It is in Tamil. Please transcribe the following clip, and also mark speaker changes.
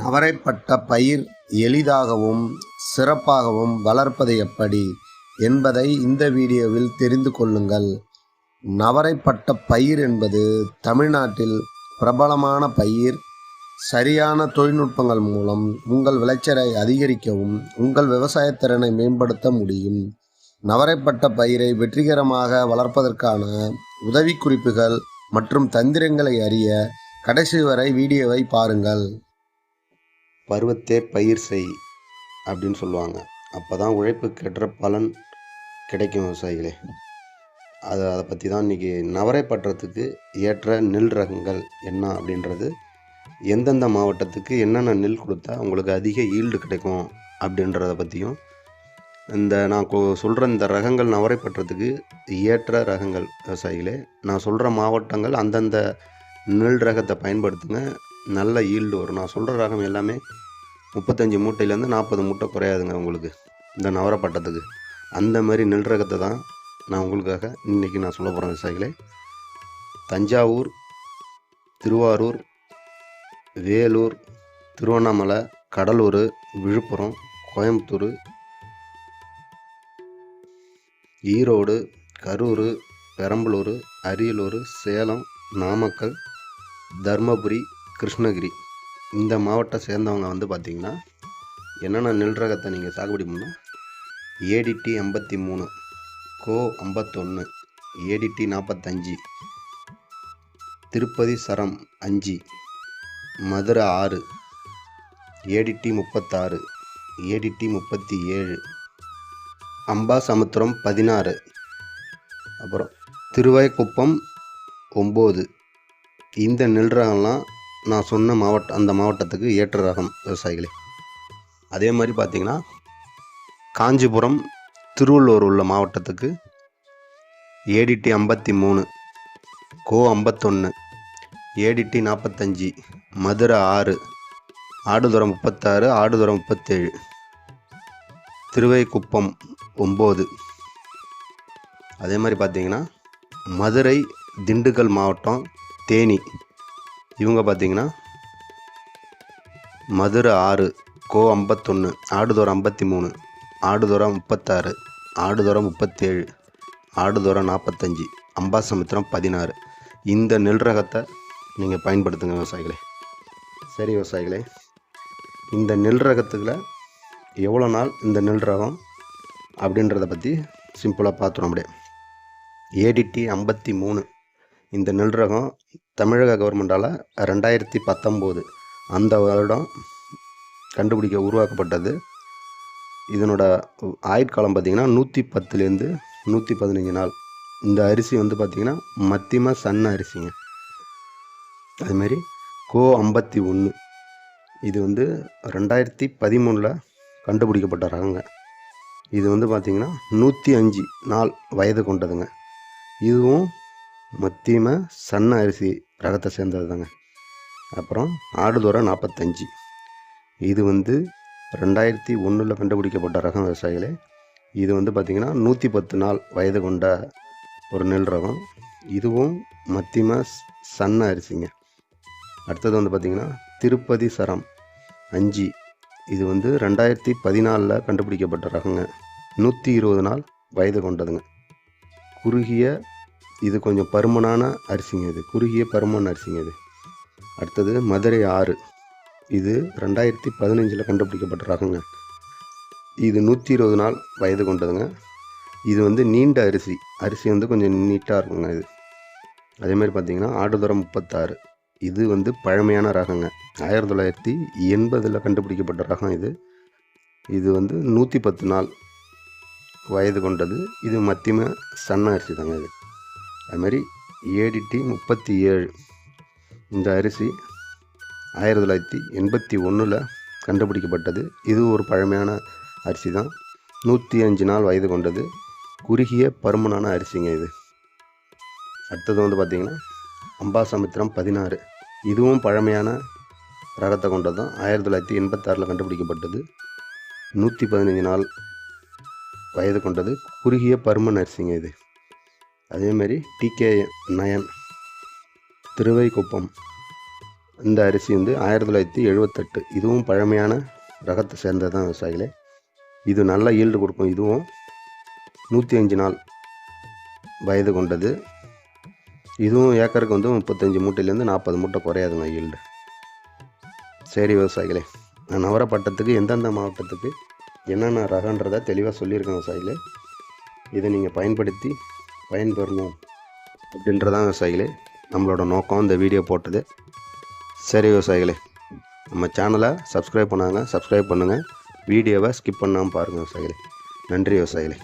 Speaker 1: நவரைப்பட்ட பயிர் எளிதாகவும் சிறப்பாகவும் வளர்ப்பது எப்படி என்பதை இந்த வீடியோவில் தெரிந்து கொள்ளுங்கள். நவரைப்பட்ட பயிர் என்பது தமிழ்நாட்டில் பிரபலமான பயிர். சரியான தொழில்நுட்பங்கள் மூலம் உங்கள் விளைச்சலை அதிகரிக்கவும் உங்கள் விவசாய திறனை மேம்படுத்த முடியும். நவரைப்பட்ட பயிரை வெற்றிகரமாக வளர்ப்பதற்கான உதவிக்குறிப்புகள் மற்றும் தந்திரங்களை அறிய கடைசி வரை வீடியோவை பாருங்கள். பருவத்தே பயிர் செய் அப்படின்னு சொல்லுவாங்க. அப்போ தான் உழைப்புக்கேற்ற பலன் கிடைக்கும் விவசாயிகளே. அது அதை பற்றி தான் இன்றைக்கி பட்டுறதுக்கு ஏற்ற நெல் ரகங்கள் என்ன அப்படின்றது எந்தெந்த மாவட்டத்துக்கு என்னென்ன நெல் கொடுத்தா உங்களுக்கு அதிக ஈல்டு கிடைக்கும் அப்படின்றத பற்றியும் இந்த நான் சொல்கிற இந்த ரகங்கள் நவரை பட்டுறதுக்கு ஏற்ற ரகங்கள் விவசாயிகளே நான் சொல்கிற மாவட்டங்கள் அந்தந்த நெல் ரகத்தை பயன்படுத்துங்க நல்ல ஈல்டு வரும். நான் சொல்கிற ரகம் எல்லாமே முப்பத்தஞ்சு மூட்டையிலேருந்து நாற்பது மூட்டை குறையாதுங்க உங்களுக்கு இந்த நவரப்பட்டத்துக்கு அந்த மாதிரி நெல் ரகத்தை தான் நான் உங்களுக்காக இன்றைக்கி நான் சொல்ல போகிறேன் விவசாயிகளே. தஞ்சாவூர் திருவாரூர் வேலூர் திருவண்ணாமலை கடலூர் விழுப்புரம் கோயம்புத்தூர் ஈரோடு கரூர் பெரம்பலூர் அரியலூர் சேலம் நாமக்கல் தர்மபுரி கிருஷ்ணகிரி. இந்த மாவட்டம் சேர்ந்தவங்க வந்து பார்த்திங்கன்னா என்னென்ன நெல் ரகத்தை நீங்கள் சாகுபடி பண்ணால் ஏடிடி ஐம்பத்தி மூணு கோ ஐம்பத்தொன்று ஏடிடி நாற்பத்தஞ்சு திருப்பதி சரம் அஞ்சு மதுரை ஆறு ஏடிடி முப்பத்தாறு ஏடிடி முப்பத்தி ஏழு அம்பா சமுத்திரம் பதினாறு அப்புறம் திருவாய்க்குப்பம் ஒம்பது. இந்த நெல் ரகம்லாம் நான் சொன்ன மாவட்டம் அந்த மாவட்டத்துக்கு ஏற்ற ரகம் விவசாயிகளே. அதே மாதிரி பார்த்தீங்கன்னா காஞ்சிபுரம் திருவள்ளூர் உள்ள மாவட்டத்துக்கு ஏடிடி ஐம்பத்தி மூணு கோ ஐம்பத்தொன்று ஏடிடி நாற்பத்தஞ்சி மதுரை ஆறு ஆடுதுறை முப்பத்தாறு ஆடுதுறை முப்பத்தேழு திருவைக்குப்பம் ஒம்பது. அதே மாதிரி பார்த்தீங்கன்னா மதுரை திண்டுக்கல் மாவட்டம் தேனி. இவங்க பார்த்தீங்கன்னா மதுரை ஆறு கோ ஐம்பத்தொன்று ஆடுதோரம் ஐம்பத்தி மூணு ஆடுதோரம் முப்பத்தாறு ஆடுதோரம் முப்பத்தேழு ஆடுதோரம் நாற்பத்தஞ்சி அம்பாசமுத்திரம் பதினாறு. இந்த நெல் ரகத்தை நீங்கள் பயன்படுத்துங்க விவசாயிகளே. சரி விவசாயிகளே இந்த நெல் ரகத்துக்குள்ள எவ்வளோ நாள் இந்த நெல் ரகம் அப்படின்றத பற்றி சிம்பிளாக பார்த்துரும் அப்படியே. ஏடிடி ஐம்பத்தி மூணு இந்த நெல் ரகம் தமிழக கவர்மெண்டால் ரெண்டாயிரத்தி பத்தொம்போது அந்த வருடம் கண்டுபிடிக்க உருவாக்கப்பட்டது. இதனோட ஆயுட்காலம் பார்த்திங்கன்னா நூற்றி பத்துலேருந்து நூற்றி பதினஞ்சு நாள். இந்த அரிசி வந்து பார்த்திங்கன்னா மத்தியம சன்ன அரிசிங்க. அதுமாரி கோ ஐம்பத்தி ஒன்று இது வந்து ரெண்டாயிரத்தி பதிமூணில் கண்டுபிடிக்கப்பட்ட ரகங்க. இது வந்து பார்த்திங்கன்னா நூற்றி அஞ்சு நாள் வயது கொண்டதுங்க. இதுவும் மத்தியம சன்ன அரிசி ரகத்தை சேர்ந்தது தாங்க அப்புறம் ஆடுதோரை நாற்பத்தஞ்சு இது வந்து ரெண்டாயிரத்தி ஒன்றில் கண்டுபிடிக்கப்பட்ட ரகம் விவசாயிகளே. இது வந்து பார்த்திங்கன்னா நூற்றி பத்து நாள் வயது கொண்ட ஒரு நெல் ரகம். இதுவும் மத்தியம சன்ன அரிசிங்க. அடுத்தது வந்து பார்த்திங்கன்னா திருப்பதி சரம் அஞ்சு. இது வந்து ரெண்டாயிரத்தி பதினாலில் கண்டுபிடிக்கப்பட்ட ரகங்க. நூற்றி இருபது நாள் வயது கொண்டதுங்க. குறுகிய இது கொஞ்சம் பருமனான அரிசிங்க இது குறுகிய பருமன் அரிசிங்க இது. அடுத்தது மதுரை ஆறு. இது ரெண்டாயிரத்தி பதினஞ்சில் கண்டுபிடிக்கப்பட்ட ரகங்க. இது நூற்றி இருபது நாள் வயது கொண்டதுங்க. இது வந்து நீண்ட அரிசி. அரிசி வந்து கொஞ்சம் நீட்டாக இருக்குங்க இது. அதேமாதிரி பார்த்தீங்கன்னா ஆடுதுரம் முப்பத்தாறு. இது வந்து பழமையான ரகங்க. ஆயிரத்தி தொள்ளாயிரத்தி எண்பதில் கண்டுபிடிக்கப்பட்ட ரகம் இது. இது வந்து நூற்றி பத்து நாள் வயது கொண்டது. இது மத்தியம சன்ன அரிசி தாங்க இது. அதுமாதிரி ஏடிடி முப்பத்தி ஏழு. இந்த அரிசி ஆயிரத்தி தொள்ளாயிரத்தி எண்பத்தி ஒன்றில் கண்டுபிடிக்கப்பட்டது. இது ஒரு பழமையான அரிசி தான். நூற்றி அஞ்சு நாள் வயது கொண்டது. குறுகிய பருமனான அரிசிங்க இது. அடுத்தது வந்து பார்த்திங்கன்னா அம்பாசமுத்திரம் பதினாறு. இதுவும் பழமையான ரகத்தை கொண்டது தான். ஆயிரத்தி தொள்ளாயிரத்தி எண்பத்தாறில் கண்டுபிடிக்கப்பட்டது. நூற்றி பதினஞ்சு நாள் வயது கொண்டது. குறுகிய பருமன் அரிசிங்க இது. அதேமாரி டிகே நயன் திருவைக்குப்பம் இந்த அரிசி வந்து ஆயிரத்தி தொள்ளாயிரத்தி எழுபத்தெட்டு இதுவும் பழமையான ரகத்தை சேர்ந்தது தான் விவசாயிகளே. இது நல்ல ஈல்டு கொடுக்கும். இதுவும் நூற்றி அஞ்சு நாள் வயது கொண்டது. இதுவும் ஏக்கருக்கு வந்து முப்பத்தஞ்சு மூட்டையிலேருந்து நாற்பது மூட்டை குறையாதுங்க ஈல்டு சரி விவசாயிகளே நான் நவரப்பட்டத்துக்கு எந்தெந்த மாவட்டத்துக்கு என்னென்ன ரகன்றதை தெளிவாக சொல்லியிருக்கேன் விவசாயிகளே. இதை நீங்கள் பயன்படுத்தி பயன்பெறணும் அப்படின்றதான் விவசாயிகளே நம்மளோட நோக்கம் இந்த வீடியோ போட்டது. சரி விவசாயிகளே நம்ம சேனலை சப்ஸ்கிரைப் பண்ணாங்க சப்ஸ்கிரைப் பண்ணுங்கள் வீடியோவை ஸ்கிப் பண்ணாமல் பாருங்கள் விவசாயிகளே. நன்றி விவசாயிகளே.